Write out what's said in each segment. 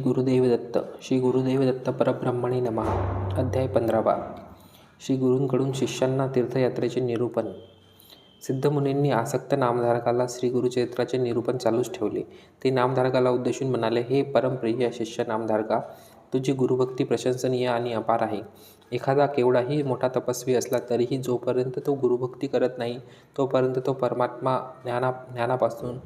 श्री गुरुदेवदत्त श्री गुरुदेवदत्त परब्रह्मणे नमः. अध्याय पंधरावा. श्री गुरूंकडून शिष्यांना तीर्थयात्रेचे निरूपण. सिद्धमुनींनी आसक्त नामधारकाला श्री गुरुचरित्राचे निरूपण चालूच ठेवले. ते नामधारकाला उद्देशून म्हणाले हे परमप्रिय शिष्य नामधारका तुझी गुरुभक्ती प्रशंसनीय आणि अपार आहे. एखादा केवढाही मोठा तपस्वी असला तरीही जोपर्यंत तो गुरुभक्ती करत नाही तोपर्यंत तो परमात्मा ज्ञाना ज्ञानापासून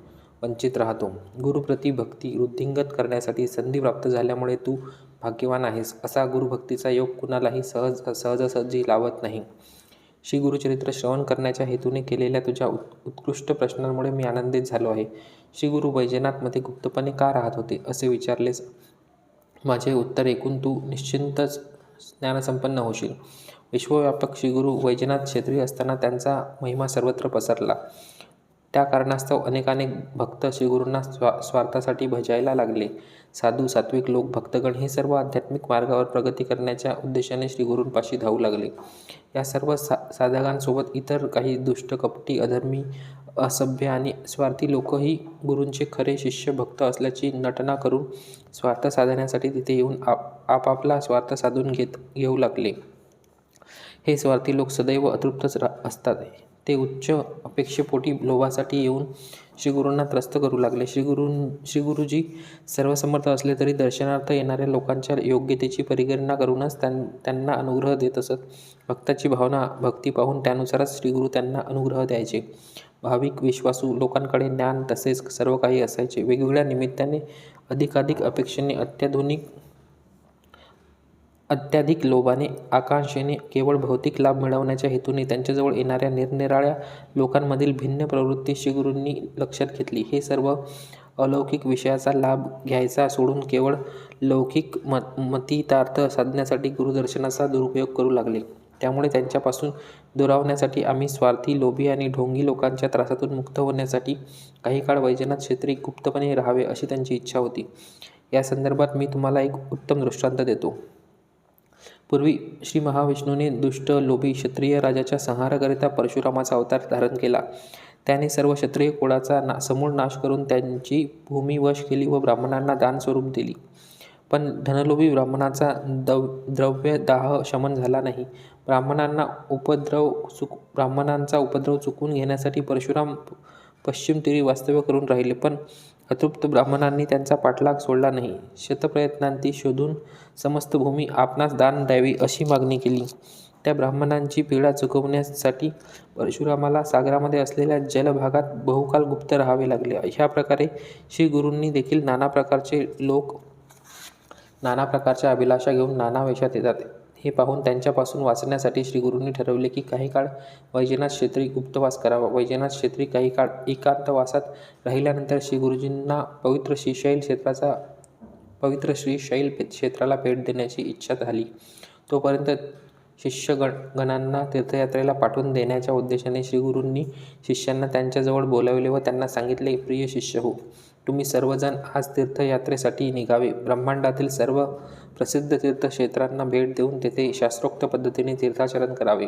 वंचित राहतो. गुरुप्रती भक्ती वृद्धिंगत करण्यासाठी संधी प्राप्त झाल्यामुळे तू भाग्यवान आहेस. असा गुरुभक्तीचा योग कुणालाही सहज सहजासहजी लावत नाही. श्री गुरुचरित्र श्रवण करण्याच्या हेतूने केलेल्या तुझ्या उत् उत्कृष्ट प्रश्नांमुळे मी आनंदित झालो आहे. श्री गुरु वैजनाथमध्ये गुप्तपणे का राहत होते असे विचारलेस माझे उत्तर ऐकून तू निश्चिंतच ज्ञानसंपन्न होशील. विश्वव्यापक श्रीगुरू वैजनाथ क्षेत्रीय असताना त्यांचा महिमा सर्वत्र पसरला. त्या कारणास्तव अनेकानेक भक्त श्रीगुरूंना स्वा स्वार्थासाठी भजायला लागले. साधू सात्विक लोक भक्तगण हे सर्व आध्यात्मिक मार्गावर प्रगती करण्याच्या उद्देशाने श्रीगुरूंपाशी धावू लागले. या सर्व सा साधकांसोबत इतर काही दुष्ट कपटी अधर्मी असभ्य आणि स्वार्थी लोकही गुरूंचे खरे शिष्य भक्त असल्याची नटना करून स्वार्थ साधण्यासाठी तिथे येऊन आप आपापला स्वार्थ साधून घेत घेऊ लागले. हे स्वार्थी लोक सदैव अतृप्तच रा असतात. ते उच्च अपेक्षेपोटी लोभासाठी येऊन श्रीगुरूंना त्रस्त करू लागले. श्रीगुरू श्रीगुरुजी सर्वसमर्थ असले तरी दर्शनार्थ येणाऱ्या लोकांच्या योग्यतेची परिगणना करूनच त्यां त्यांना अनुग्रह देत असत. भक्ताची भावना भक्ती पाहून त्यानुसारच श्रीगुरू त्यांना अनुग्रह द्यायचे. भाविक विश्वासू लोकांकडे ज्ञान तसेच सर्व काही असायचे. वेगवेगळ्या निमित्ताने अधिकाधिक अपेक्षेने अत्याधुनिक अत्याधिक लोभाने आकांक्षेने केवळ भौतिक लाभ मिळवण्याच्या हेतूने त्यांच्याजवळ येणाऱ्या निरनिराळ्या लोकांमधील भिन्न प्रवृत्ती श्रीगुरूंनी लक्षात घेतली. हे सर्व अलौकिक विषयाचा लाभ घ्यायचा सोडून केवळ लौकिक म मतितार्थ साधण्यासाठी गुरुदर्शनाचा दुरुपयोग करू लागले. त्यामुळे त्यांच्यापासून दुरावण्यासाठी आम्ही स्वार्थी लोभी आणि ढोंगी लोकांच्या त्रासातून मुक्त होण्यासाठी काही काळ वैजनाथ क्षेत्री गुप्तपणे राहावे अशी त्यांची इच्छा होती. या संदर्भात मी तुम्हाला एक उत्तम दृष्टांत देतो. पूर्वी श्री महाविष्णूने दुष्ट लोभी क्षत्रिय राजाच्या संहाराकरिता परशुरामाचा अवतार धारण केला. त्याने सर्व क्षत्रिय कुळाचा ना समूळ नाश करून त्यांची भूमी वश केली व ब्राह्मणांना दान स्वरूप दिली. पण धनलोभी ब्राह्मणाचा दव द्रव्य दाह शमन झाला नाही. ब्राह्मणांना उपद्रव चुक ब्राह्मणांचा उपद्रव चुकून घेण्यासाठी परशुराम पश्चिम तीरी वास्तव्य करून राहिले. पण अतृप्त ब्राह्मणांनी त्यांचा पाठलाग सोडला नाही. शतप्रयत्नांती शोधून समस्त भूमी आपणास दान द्यावी अशी मागणी केली. त्या ब्राह्मणांची पीडा चुकवण्यासाठी परशुरामाला सागरामध्ये असलेल्या जलभागात बहुकाल गुप्त राहावे लागले. अशा प्रकारे श्री गुरूंनी देखील नाना प्रकारचे लोक नाना प्रकारच्या अभिलाषा घेऊन नाना वेशात येतात. हे पाहून त्यांच्यापासून वाचण्यासाठी श्रीगुरूंनी ठरवले की काही काळ वैजनाथ क्षेत्री गुप्तवास करावा. वैजनाथ क्षेत्री काही काळ एकांतवासात राहिल्यानंतर श्री गुरुजींना पवित्र श्रीशैल क्षेत्राचा पवित्र श्रीशैल क्षेत्राला भेट देण्याची इच्छा झाली. तोपर्यंत शिष्यगण गणांना तीर्थयात्रेला पाठवून देण्याच्या उद्देशाने श्रीगुरूंनी शिष्यांना त्यांच्याजवळ बोलावले व त्यांना सांगितले प्रिय शिष्य हो तुम्ही सर्वजण आज तीर्थयात्रेसाठी निघावे. ब्रह्मांडातील सर्व प्रसिद्ध तीर्थक्षेत्रांना भेट देऊन तेथे शास्त्रोक्त पद्धतीने तीर्थाचरण करावे.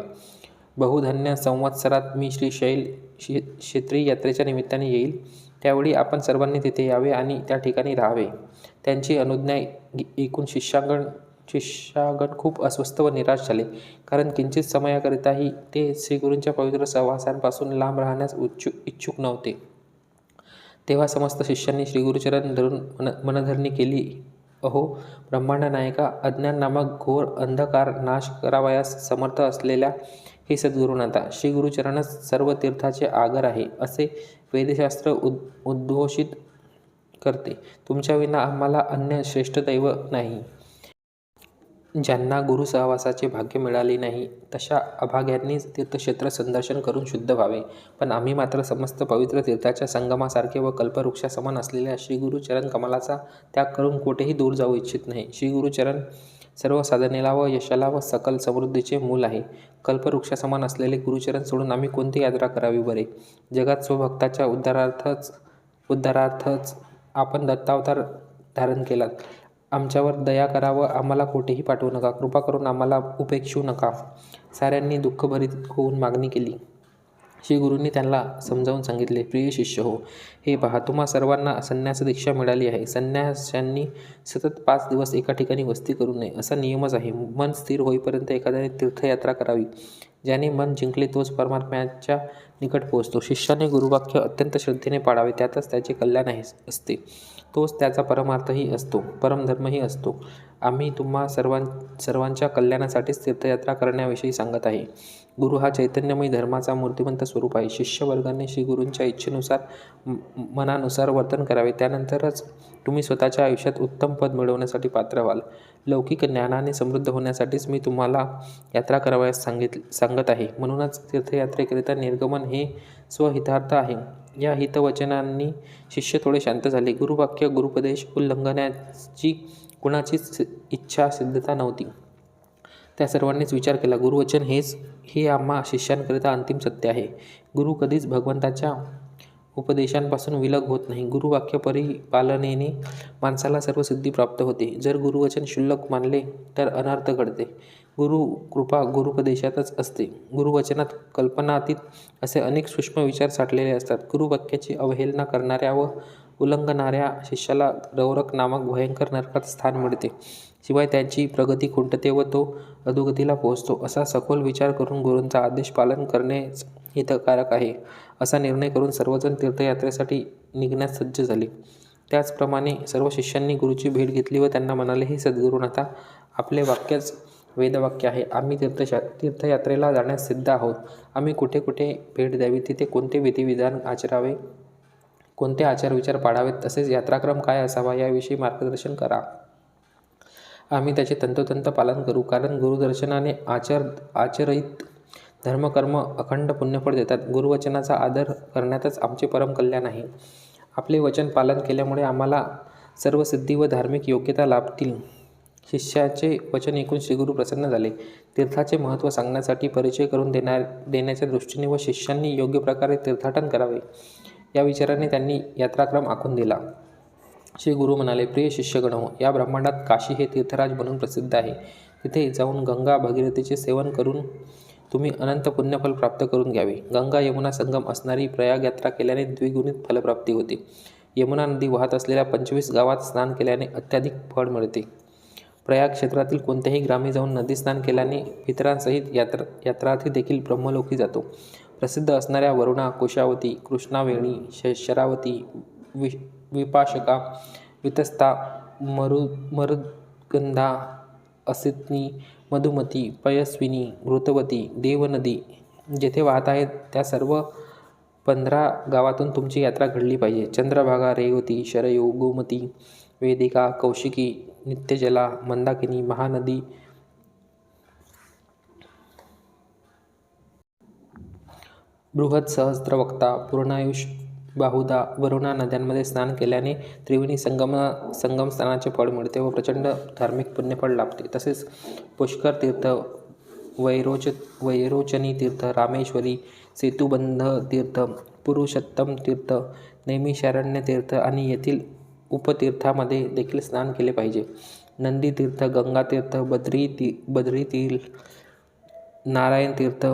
बहुधन्य संवत्सरात मी श्री शैल शे क्षेत्री यात्रेच्या निमित्ताने येईल. त्यावेळी आपण सर्वांनी तिथे यावे आणि त्या ठिकाणी राहावे. त्यांची अनुज्ञा एकूण शिष्यागण शिष्यागण खूप अस्वस्थ व निराश झाले. कारण किंचित समयाकरिताही ते श्रीगुरूंच्या पवित्र सहवासांपासून लांब राहण्यास उच्चु इच्छुक नव्हते. तेव्हा समस्त शिष्यांनी श्रीगुरुचरण धरून मन मनधरणी केली. अहो ब्रह्मांड नायिका अज्ञान नामक घोर अंधकार नाश करावयास समर्थ असलेल्या हे सद्गुरुनाथा श्री गुरुचरणच सर्व तीर्थाचे आगर आहे असे वेदशास्त्र उद उद्घोषित करते. तुमच्या विना आम्हाला अन्य श्रेष्ठ दैव नाही. ज्यांना गुरु सहवासाचे भाग्य मिळाले नाही तशा अभाग्यांनीच तीर्थक्षेत्र संदर्शन करून शुद्ध व्हावे. पण आम्ही मात्र समस्त पवित्र तीर्थाच्या संगमासारखे व कल्पवृक्षासमान असलेल्या श्री गुरुचरण कमलाचा त्याग करून कुठेही दूर जाऊ इच्छित नाही. श्री गुरुचरण सर्व साधनेला व यशाला व सकल समृद्धीचे मूल आहे. कल्पवृक्षासमान असलेले गुरुचरण सोडून आम्ही कोणती यात्रा करावी बरे? जगात स्वभक्ताच्या उद्धारार्थच उद्धारार्थच आपण दत्तावतार धारण केलात. आमच्यावर दया करा व आम्हाला कोठेही पाठवू नका. कृपा करून आम्हाला उपेक्षू नका. साऱ्यांनी दुःखभरीत होऊन मागणी केली. श्री गुरूंनी त्यांना समजावून सांगितले प्रिय शिष्य हो हे पहा तुम्हा सर्वांना संन्यास दीक्षा मिळाली आहे. संन्याशांनी सतत पाच दिवस एका ठिकाणी वस्ती करू नये. असा नियमच आहे. मन स्थिर होईपर्यंत एखाद्याने तीर्थयात्रा करावी ज्याने मन जिंकले तोच परमात्म्याच्या निकट पोहोचतो. शिष्याने गुरुवाक्य अत्यंत श्रद्धेने पाळावे त्यातच त्याचे कल्याण आहे असते. तोच त्याचा परमार्थही असतो परमधर्मही असतो. आम्ही तुम्हा सर्वां सर्वांच्या कल्याणासाठीच तीर्थयात्रा करण्याविषयी सांगत आहे. गुरु हा चैतन्यमय धर्माचा मूर्तिमंत स्वरूप आहे. शिष्यवर्गाने श्री गुरूंच्या इच्छेनुसार मनानुसार वर्तन करावे. त्यानंतरच तुम्ही स्वतःच्या आयुष्यात उत्तम पद मिळवण्यासाठी पात्र व्हाल. लौकिक ज्ञानाने समृद्ध होण्यासाठीच मी तुम्हाला यात्रा करावयास सांगित सांगत आहे. म्हणूनच तीर्थयात्रेकरिता निर्गमन हे स्वहितार्थ आहे. या हितवचनांनी शिष्य थोडे शांत झाले. गुरुवाक्य गुरुपदेश उल्लंघनाची कुणाचीच इच्छा सिद्धता नव्हती. त्या सर्वांनीच विचार केला. गुरुवचन हेच हे आम्हा शिष्यांकरिता अंतिम सत्य आहे. गुरु कधीच भगवंताच्या उपदेशांपासून विलग होत नाही. गुरुवाक्य परिपालनेने माणसाला सर्व सिद्धी प्राप्त होते. जर गुरुवचन क्षुल्लक मानले तर अनर्थ घडते. गुरु कृपा गुरुपदेशातच असते. गुरुवचनात कल्पनातीत असे अनेक सूक्ष्म विचार साठलेले असतात. गुरुवाक्याची अवहेलना करणाऱ्या व उल्लंघणाऱ्या शिष्याला रौरक नामक भयंकर नरकात स्थान मिळते. शिवाय त्याची प्रगती खुंटते व तो अधोगतीला पोहोचतो. असा सखोल विचार करून गुरूंचा आदेश पालन करणेच हितकारक आहे. असा निर्णय करून सर्वजण तीर्थयात्रेसाठी निघण्यास सज्ज झाले. त्याचप्रमाणे सर्व शिष्यांनी गुरुची भेट घेतली व त्यांना म्हणाले हे सद्गुरुनाथा आपले वाक्यच वेदवाक्य आहे. आम्ही तीर्थशा तीर्थयात्रेला जाण्यास सिद्ध आहोत. आम्ही कुठे कुठे भेट द्यावी तिथे कोणते विधिविधान आचरावे कोणते आचारविचार पाळावेत तसेच यात्राक्रम काय असावा याविषयी मार्गदर्शन करा. आम्ही त्याचे तंतोतंत पालन करू कारण गुरुदर्शनाने आचर आचरित धर्मकर्म अखंड पुण्यफळ देतात. गुरुवचनाचा आदर करण्यातच आमचे परम कल्याण आहे. आपले वचन पालन केल्यामुळे आम्हाला सर्व सिद्धी व धार्मिक योग्यता लाभतील. शिष्याचे वचन ऐकून श्रीगुरू प्रसन्न झाले. तीर्थाचे महत्त्व सांगण्यासाठी परिचय करून देणार देण्याच्या दृष्टीने व शिष्यांनी योग्य प्रकारे तीर्थाटन करावे या विचाराने त्यांनी यात्राक्रम आखून दिला. श्री गुरु म्हणाले प्रिय शिष्यगण हो या ब्रह्मांडात काशी हे तीर्थराज म्हणून प्रसिद्ध आहे. तिथे जाऊन गंगा भगीरथीचे सेवन करून तुम्ही अनंत पुण्यफल प्राप्त करून घ्यावे. गंगा यमुना संगम असणारी प्रयाग यात्रा केल्याने द्विगुणित फलप्राप्ती होते. यमुना नदी वाहत असलेल्या पंचवीस गावात स्नान केल्याने अत्याधिक फळ मिळते. प्रयाग क्षेत्रातील कोणत्याही ग्रामी जाऊन नदी स्नान केल्याने पितरांसहित यात्रा यात्रार्थी देखील ब्रह्मलोकी जातो. प्रसिद्ध असणाऱ्या वरुणा कुशावती कृष्णावेणी श शरावती वि विपाशका वितस्ता मरु मरुगंधा असितनी मधुमती पयस्विनी घृतवती देवनदी जेथे वाहत आहेत त्या सर्व पंधरा गावातून तुमची यात्रा घडली पाहिजे. चंद्रभागा रेवती शरयू गोमती वेदिका कौशिकी नित्यजला मंदाकिनी महानदी. बृहत सहस्त्रवक्ता पूर्णायुष बाहुदा वरुणा नद्यांमध्ये स्नान केल्याने त्रिवेणी संगम संगम स्नानाचे फळ मिळते व प्रचंड धार्मिक पुण्यफळ लाभते. तसेच पुष्कर तीर्थ वैरोच वैरोचनी तीर्थ रामेश्वरी सेतुबंध तीर्थ पुरुषोत्तम तीर्थ नैमिषारण्य तीर्थ आणि येथील उपतीर्थामध्ये देखील स्नान केले पाहिजे. नंदी तीर्थ गंगा तीर्थ बद्री ती बद्री तीर्थ नारायण तीर्थ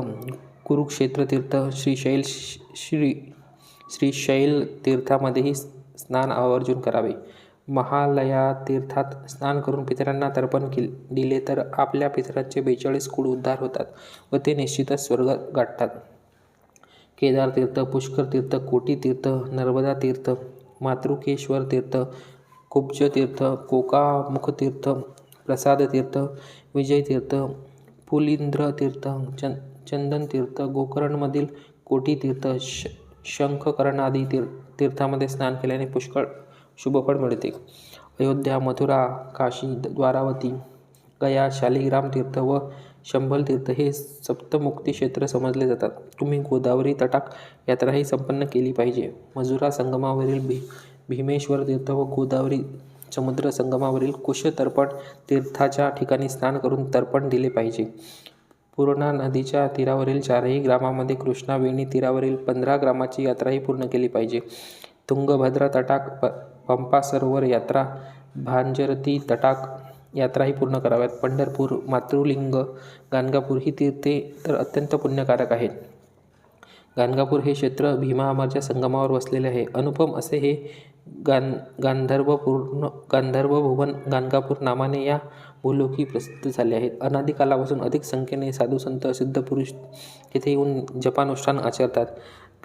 कुरुक्षेत्र तीर्थ श्रीशैल श्री श्रीशैल तीर्थामध्येही स्नान आवर्जून करावे. महालया तीर्थात स्नान करून पितरांना तर्पण के दिले तर आपल्या पितरांचे बेचाळीस कुळ उद्धार होतात व ते निश्चितच स्वर्ग गाठतात. केदार तीर्थ पुष्कर तीर्थ कोटी तीर्थ नर्मदा तीर्थ मातृकेश्वर तीर्थ कुब्ज तीर्थ कोकामुख तीर्थ प्रसाद तीर्थ विजय तीर्थ पुलिंद्र तीर्थ चंद चंदन तीर्थ गोकर्णमधील कोटी तीर्थ श शंखकर्णादी तीर् तीर्थामध्ये स्नान केल्याने पुष्कळ शुभफळ मिळते. अयोध्या मथुरा काशी द्वारावती गया शालिग्राम तीर्थ व शंभल तीर्थ हे सप्तमुक्ती क्षेत्र समजले जातात. तुम्ही गोदावरी तटाक यात्राही संपन्न केली पाहिजे. मजुरा संगमावरील भी भीमेश्वर तीर्थ व गोदावरी समुद्र संगमावरील कुशतर्पण तीर्थाच्या ठिकाणी स्नान करून तर्पण दिले पाहिजे. पूर्णा नदीच्या तीरावरील चारही ग्रामामध्ये कृष्णावेणी तीरावरील पंधरा ग्रामाची यात्राही पूर्ण केली पाहिजे. तुंगभद्रा तटाक प पंपा सरोवर यात्रा भांजरती तटाक यात्राही पूर्ण कराव्यात. पंढरपूर मातृलिंग गाणगापूर ही तीर्थे तर अत्यंत पुण्यकारक आहेत. गाणगापूर हे क्षेत्र भीमा अमरच्या संगमावर वसलेले आहे. अनुपम असे हे गान गांधर्वपूर्ण गांधर्वभुवन गाणगापूर नामाने या भूलोकी प्रसिद्ध झाले आहेत. अनादी कालापासून अधिक संख्येने साधू संत सिद्ध पुरुष तिथे येऊन जपानुष्ठान आचरतात.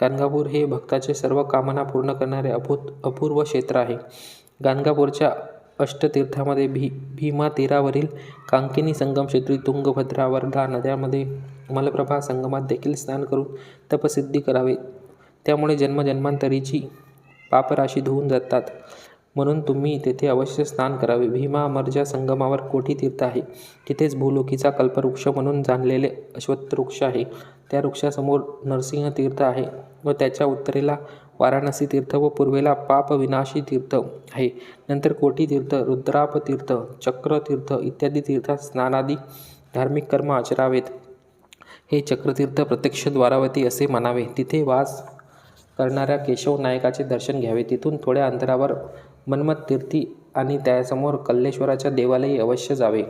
गाणगापूर हे भक्ताचे सर्व कामना पूर्ण करणारे अभूत अपूर्व क्षेत्र आहे. गाणगापूरच्या अष्टतीर्थामध्ये भी भीमा तीरावरील कांकिनी संगम क्षेत्री तुंगभद्रा वर्धा नद्यामध्ये मलप्रभा संगमात देखील स्नान करून तपसिद्धी करावे. त्यामुळे जन्मजन्मांतरीची पापराशी धुवून जातात. म्हणून तुम्ही तेथे अवश्य स्नान करावे. भीमा अमरजा संगमावर कोठी तीर्थ आहे. तिथेच भूलोकीचा कल्पवृक्ष म्हणून जाणलेले अश्वत्थ वृक्ष आहे. त्या वृक्षासमोर नरसिंह तीर्थ आहे व त्याच्या उत्तरेला वाराणसी तीर्थ व पूर्वेला पापविनाशी तीर्थ आहे. नंतर कोटी तीर्थ रुद्राप तीर्थ चक्रतीर्थ इत्यादी तीर्थात स्नानादी धार्मिक कर्म आचरावेत. हे चक्रतीर्थ प्रत्यक्ष द्वारावती असे म्हणावे. तिथे वास करणाऱ्या केशव नायकाचे दर्शन घ्यावे. तिथून थोड्या अंतरावर मन्मथ तीर्थी आणि त्यासमोर कल्लेश्वराच्या देवालयी अवश्य जावे.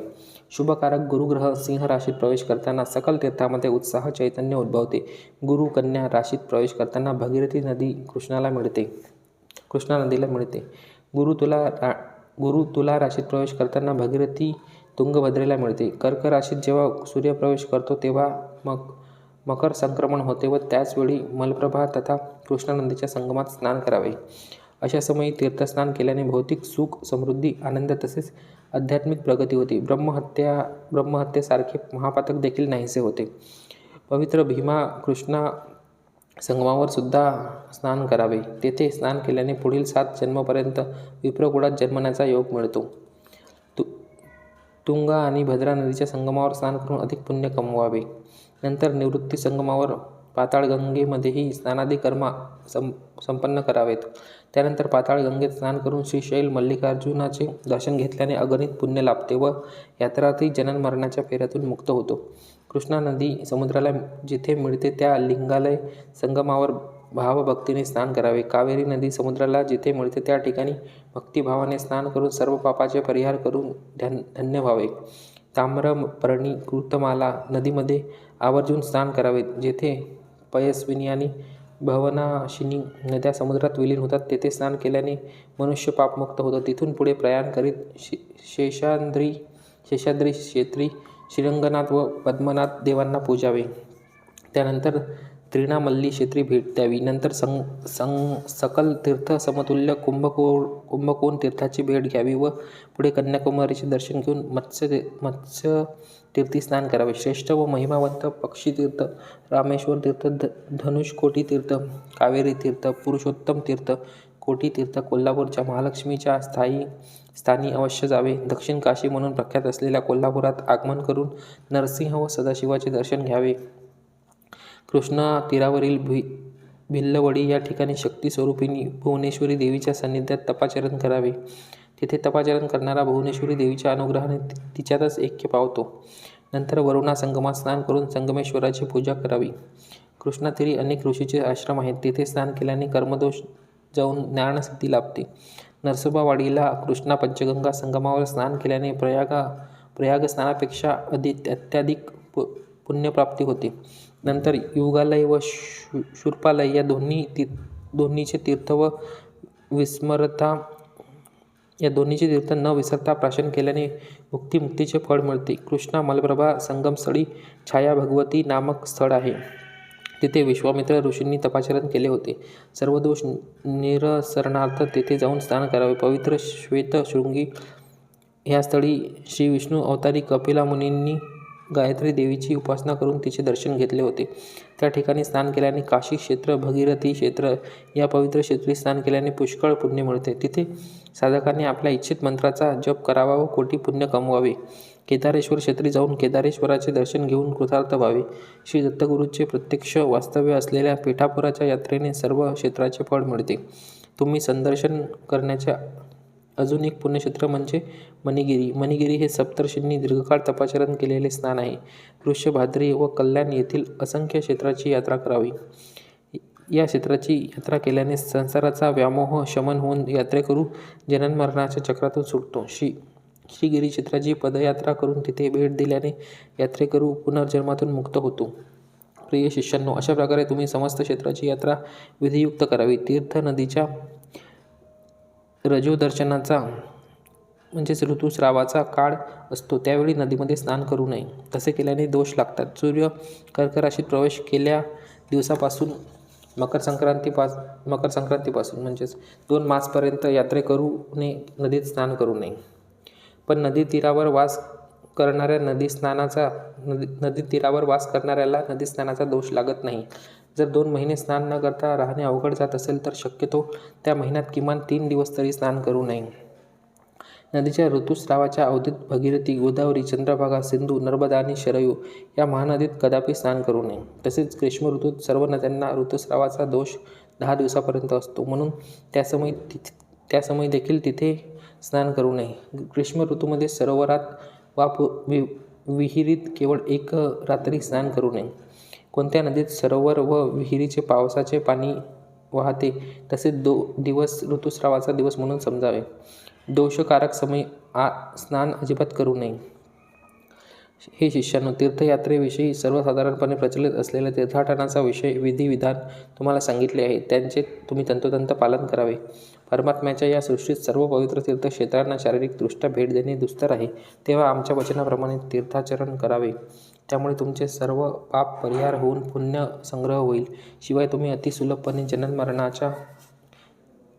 शुभकारक गुरुग्रह सिंह राशीत प्रवेश करताना सकल तीर्थामध्ये उत्साह चैतन्य उद्भवते. गुरु कन्या राशीत प्रवेश करताना भगीरथी नदी कृष्णाला मिळते. कृष्णा नदीला मिळते. गुरु तुला रा गुरु तुला राशीत प्रवेश करताना भगीरथी तुंगभद्रेला मिळते. कर्क राशीत जेव्हा सूर्यप्रवेश करतो तेव्हा मग मकर संक्रमण होते व त्याचवेळी मलप्रभा तथा कृष्णा नदीच्या संगमात स्नान करावे. अशा समयी तीर्थस्नान केल्याने भौतिक सुख समृद्धी आनंद तसेच आध्यात्मिक प्रगती होती. ब्रह्महत्या ब्रह्महत्येसारखे महापातक देखील नाहीसे होते. पवित्र भीमा कृष्णा संगमावर सुद्धा स्नान करावे. तेथे स्नान केल्याने पुढील सात जन्मपर्यंत विप्रकुळात जन्मण्याचा योग मिळतो. तु तुंगा आणि भद्रा नदीच्या संगमावर स्नान करून अधिक पुण्य कमवावे. नंतर निवृत्ती संगमावर पाताळगंगेमध्येही स्नानादी कर्म सं संपन्न करावेत. त्यानंतर पाताळगंगेत स्नान करून श्रीशैल मल्लिकार्जुनाचे दर्शन घेतल्याने अगणित पुण्य लाभते व यात्रार्थी जनन मरणाच्या फेऱ्यातून मुक्त होतो. कृष्णा नदी समुद्राला जिथे मिळते त्या लिंगालय संगमावर भावभक्तीने स्नान करावे. कावेरी नदी समुद्राला जिथे मिळते त्या ठिकाणी भक्तिभावाने स्नान करून सर्व पापाचे परिहार करून धन धन्य व्हावे. ताम्रपर्णी कृतमाला नदीमध्ये आवर्जून स्नान करावे जेथे पयस्विनी आणि भवनाशिनी नद्या समुद्रात विलीन होतात. तेथे स्नान केल्याने मनुष्य पापमुक्त होतो. तिथून पुढे प्रयाण करीत शे शेषाद्री शेषाद्री क्षेत्री श्रीरंगनाथ व पद्मनाथ देवांना पूजावे. त्यानंतर त्रिणामल्ली क्षेत्री भेट द्यावी. नंतर सं सं सकल तीर्थ समतुल्य कुंभकोण कुंभकोण तीर्थाची भेट घ्यावी व पुढे कन्याकुमारीचे दर्शन घेऊन मत्स्य मत्स्य तीर्थी स्नान करावे. श्रेष्ठ व महिमावंत पक्षीतीर्थ रामेश्वर तीर्थ ध धनुषकोटी तीर्थ कावेरी तीर्थ पुरुषोत्तम तीर्थ कोटी तीर्थ कोल्हापूरच्या महालक्ष्मीच्या स्थायी स्थानी अवश्य जावे. दक्षिण काशी म्हणून प्रख्यात असलेल्या कोल्हापुरात आगमन करून नरसिंह व सदाशिवाचे दर्शन घ्यावे. कृष्णा तीरावरील भि भिल्लवडी या ठिकाणी शक्ती स्वरूपिणी भुवनेश्वरी देवीच्या सान्निध्यात तपाचरण करावे. तिथे तपाचरण करणारा भुवनेश्वरी देवीच्या अनुग्रहाने तिच्यातच ऐक्य पावतो. नंतर वरुणा संगमात स्नान करून संगमेश्वराची पूजा करावी. कृष्णातीरी अनेक ऋषीचे आश्रम आहेत. तेथे स्नान केल्याने कर्मदोष जाऊन ज्ञानसिद्धी लाभते. नरसोबावाडीला कृष्णा पंचगंगा संगमावर स्नान केल्याने प्रयागा प्रयाग स्नानापेक्षा अधिक अत्याधिक पु पुण्यप्राप्ती होते. नंतर युगालय व शु शूर्पालय या दोन्ही ती दोन्हीचे तीर्थ व विस्मरता या दोन्हीचे तीर्थ न विसरता प्राशन केल्याने मुक्तिमुक्तीचे फळ मिळते. कृष्णा मलप्रभा संगमस्थळी छाया भगवती नामक स्थळ आहे. तिथे विश्वामित्र ऋषींनी तपाचरण केले होते. सर्व दोष निरसरणार्थ तेथे जाऊन स्नान करावे. पवित्र श्वेत शृंगी ह्या स्थळी श्री विष्णू अवतारी कपिला मुनींनी गायत्री देवीची उपासना करून तिचे दर्शन घेतले होते. त्या ठिकाणी स्नान केल्याने काशी क्षेत्र भगीरथी क्षेत्र या पवित्र क्षेत्री स्नान केल्याने पुष्कळ पुण्य मिळते. तिथे साधकांनी आपल्या इच्छित मंत्राचा जप करावा व कोटी पुण्य कमवावे. केदारेश्वर क्षेत्री जाऊन केदारेश्वराचे दर्शन घेऊन कृतार्थ व्हावे. श्री दत्तगुरूचे प्रत्यक्ष वास्तव्य असलेल्या पिठापुराच्या यात्रेने सर्व क्षेत्राचे फळ मिळते. तुम्ही संदर्शन करण्याच्या अजून एक पुण्यक्षेत्र म्हणजे मणिगिरी. मणिगिरी हे सप्तर्षींनी दीर्घकाळ तपाचरण केलेले स्थान आहे. वृषभाद्री व कल्याण येथील असंख्य क्षेत्राची यात्रा करावी. या क्षेत्राची यात्रा केल्याने संसाराचा व्यामोह शमन होऊन यात्रेकरू जननमरणाच्या चक्रातून सुटतो. श्री श्रीगिरी क्षेत्राची पदयात्रा करून तिथे भेट दिल्याने यात्रेकरू पुनर्जन्मातून मुक्त होतो. प्रिय शिष्यांनो अशा प्रकारे तुम्ही समस्त क्षेत्राची यात्रा विधियुक्त करावी. तीर्थ नदीच्या रजोदर्शनाचा म्हणजेच ऋतुस्रावाचा काळ असतो. त्यावेळी नदीमध्ये स्नान करू नये. तसे केल्याने दोष लागतात. सूर्य कर्क राशीत प्रवेश केल्या दिवसापासून मकर संक्रांतीपास मकर संक्रांतीपासून म्हणजेच दोन मासपर्यंत यात्रे करू नये. नदीत स्नान करू नये. पण नदी तीरावर वास करणाऱ्या नदी स्नानाचा नदी नदी तीरावर वास करणाऱ्याला नदी स्नानाचा दोष लागत नाही. जर दोन महिने स्नान न करता राहणे अवघड जात असेल तर शक्यतो त्या महिन्यात किमान तीन दिवस तरी स्नान करू नये. नदीच्या ऋतुस्रावाच्या अवधीत भगीरथी गोदावरी चंद्रभागा सिंधू नर्मदा आणि शरयू या महानदीत कदापि स्नान करू नये. तसेच ग्रीष्म ऋतूत सर्व नद्यांना ऋतुस्रावाचा दोष दहा दिवसापर्यंत असतो. म्हणून त्यासमयी तिथे त्यासमयी देखील तिथे स्नान करू नये. ग्रीष्म ऋतूमध्ये सरोवरात वा वि विहिरीत केवळ एक रात्री स्नान करू नये. कोणत्या नदीत सरोवर व विहिरीचे पावसाचे पाणी वाहते तसे दो दिवस ऋतुस्रावाचा दिवस म्हणून समजावे. दोषकारक समय आ स्नान अजिबात करू नये. हे शिष्यानो तीर्थयात्रेविषयी सर्वसाधारणपणे प्रचलित असलेल्या तीर्थाटनाचा विषय विधिविधान तुम्हाला सांगितले आहे. त्यांचे तुम्ही तंतोतंत पालन करावे. परमात्म्याच्या या सृष्टीत सर्व पवित्र तीर्थक्षेत्रांना शारीरिकदृष्ट्या भेट देणे दुस्तर आहे. तेव्हा आमच्या वचनाप्रमाणे तीर्थाचरण करावे. त्यामुळे तुमचे सर्व पाप परिहार होऊन पुण्य संग्रह होईल. शिवाय तुम्ही अतिसुलभपणे जननमरणाच्या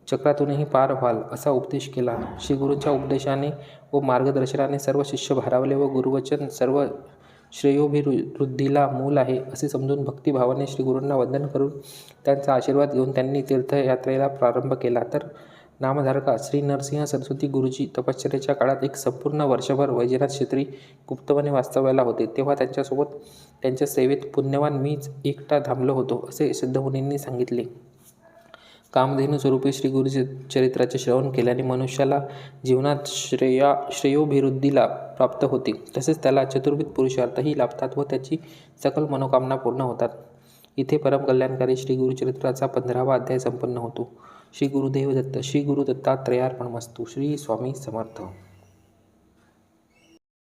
चक्रातूनही पार व्हाल असा उपदेश केला. श्री गुरूंच्या उपदेशाने व मार्गदर्शनाने सर्व शिष्य भारावले व गुरुवचन सर्व श्रेयोभिवृद्धीला मूल आहे असे समजून भक्तिभावाने श्री गुरूंना वंदन करून त्यांचा आशीर्वाद घेऊन त्यांनी तीर्थयात्रेला प्रारंभ केला. तर नामधारका श्री नरसिंह सरस्वती गुरुजी तपश्चर्याच्या काळात एक संपूर्ण वर्षभर वैजनाथ क्षेत्री गुप्तपणे वास्तव्याला होते. तेव्हा त्यांच्यासोबत त्यांच्या सेवेत पुण्यवान मीच एकटा थांबलो होतो असे सिद्धमुनींनी सांगितले. कामधेनू स्वरूपी श्री गुरु चरित्राचे श्रवण केल्याने मनुष्याला जीवनात श्रेया श्रेयोभिवृद्धीला प्राप्त होते. तसेच त्याला चतुर्विध पुरुषार्थही लाभतात व त्याची सकल मनोकामना पूर्ण होतात. इथे परमकल्याणकारी श्री गुरुचरित्राचा पंधरावा अध्याय संपन्न होतो. श्री गुरुदेव दत्त श्री गुरु दत्तात्रयार्पणमस्तू श्री स्वामी समर्थ।